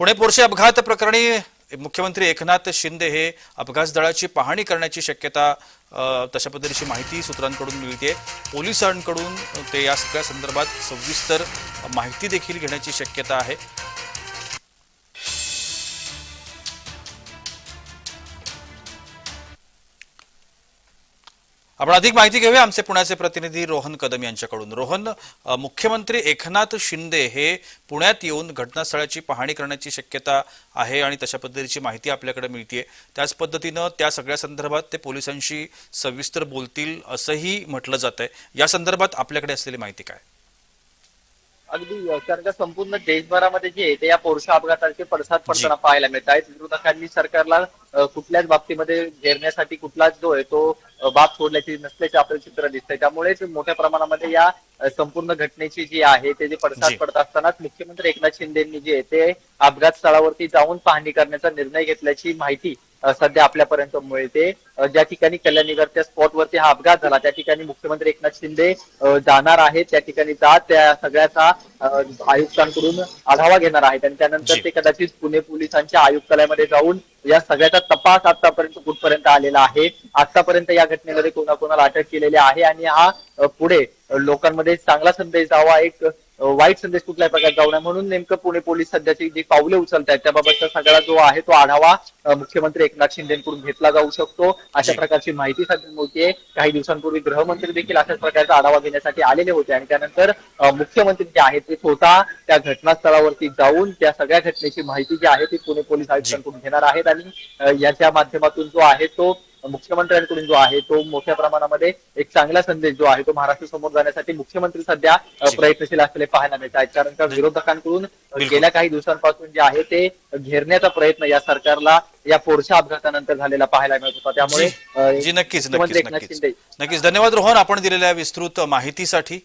Pune Porsche अपघात प्रकरणी मुख्यमंत्री एकनाथ शिंदे हे अपघात स्थळाची पाहणी करण्याची शक्यता तशा पद्धतीची माहिती सूत्रांकडून मिळते. पोलिसांकडून ते या सगळ्या संदर्भात सविस्तर माहिती देखील घेण्याची शक्यता आहे. आपण अधिक माहिती घेऊया. आमचे पुण्याचे प्रतिनिधी रोहन कदम यांच्याकडून. रोहन मुख्यमंत्री एकनाथ शिंदे हे पुण्यात येऊन घटनास्थळाची पाहणी करण्याची शक्यता आहे आणि तशा पद्धतीची माहिती आपल्याकडे मिळते त्याच पद्धतीनं त्या सगळ्या संदर्भात ते पोलिसांशी सविस्तर बोलतील असंही म्हटलं जात आहे या संदर्भात आपल्याकडे असलेली माहिती काय? अगदी कारण का संपूर्ण देशभरामध्ये जे आहे ते या पोरशा अपघाताचे पडसाद पडताना पाहायला मिळत आहेत. विरोधकांनी सरकारला कुठल्याच बाबतीमध्ये घेरण्यासाठी कुठलाच जो आहे तो बाब सोडल्याची नसल्याचे आपलं चित्र दिसतंय. त्यामुळेच मोठ्या प्रमाणामध्ये या संपूर्ण घटनेची जी आहे ते जे पडसाद. पडत असतानाच मुख्यमंत्री एकनाथ शिंदेंनी जे आहे ते अपघात स्थळावरती जाऊन पाहणी करण्याचा निर्णय घेतल्याची माहिती सध्या आपल्यापर्यंत मिळते. ज्या ठिकाणी कल्याणनगरच्या स्पॉटवरती हा अपघात झाला त्या ठिकाणी मुख्यमंत्री एकनाथ शिंदे जाणार आहेत. त्या ठिकाणी जात त्या सगळ्याचा आयुक्तांकडून आढावा घेणार आहेत. आणि त्यानंतर. ते कदाचित पुणे पोलिसांच्या आयुक्तालयामध्ये जाऊन या सगळ्याचा तपास आतापर्यंत कुठपर्यंत आलेला आहे? आतापर्यंत या घटनेमध्ये कोणाकोणाला अटक केलेली आहे? आणि हा पुढे लोकांमध्ये चांगला संदेश जावा एक वाईट संदेश कुठल्या प्रकारे जाऊ नये म्हणून नेमकं पुणे पोलीस सध्याची जी पावले उचलत आहेत त्याबाबतचा सगळा जो आहे तो आढावा मुख्यमंत्री एकनाथ शिंदेकडून घेतला जाऊ शकतो. अशा. प्रकारची माहिती सध्या मिळते काही दिवसांपूर्वी गृहमंत्री देखील अशाच प्रकारचा आढावा घेण्यासाठी आलेले होते आणि त्यानंतर मुख्यमंत्री जे आहेत ते स्वतः त्या घटनास्थळावरती जाऊन त्या सगळ्या घटनेची माहिती जी आहे ती पुणे पोलीस आयुक्तांकडून घेणार आहेत. आणि याच्या माध्यमातून जो आहे तो मुख्यमंत्र्यांकडून जो आहे तो मोठ्या प्रमाणामध्ये एक चांगला संदेश जो आहे तो महाराष्ट्र समोर जाण्यासाठी मुख्यमंत्री सध्या. प्रयत्नशील असलेले पाहायला मिळत आहेत. कारण का विरोधकांकडून. गेल्या काही दिवसांपासून जे आहे ते घेरण्याचा प्रयत्न या सरकारला या पोरच्या अपघातानंतर झालेला पाहायला मिळत होता. त्यामुळे नक्कीच नक्कीच नक्कीच. धन्यवाद रोहन आपण दिलेल्या विस्तृत माहितीसाठी.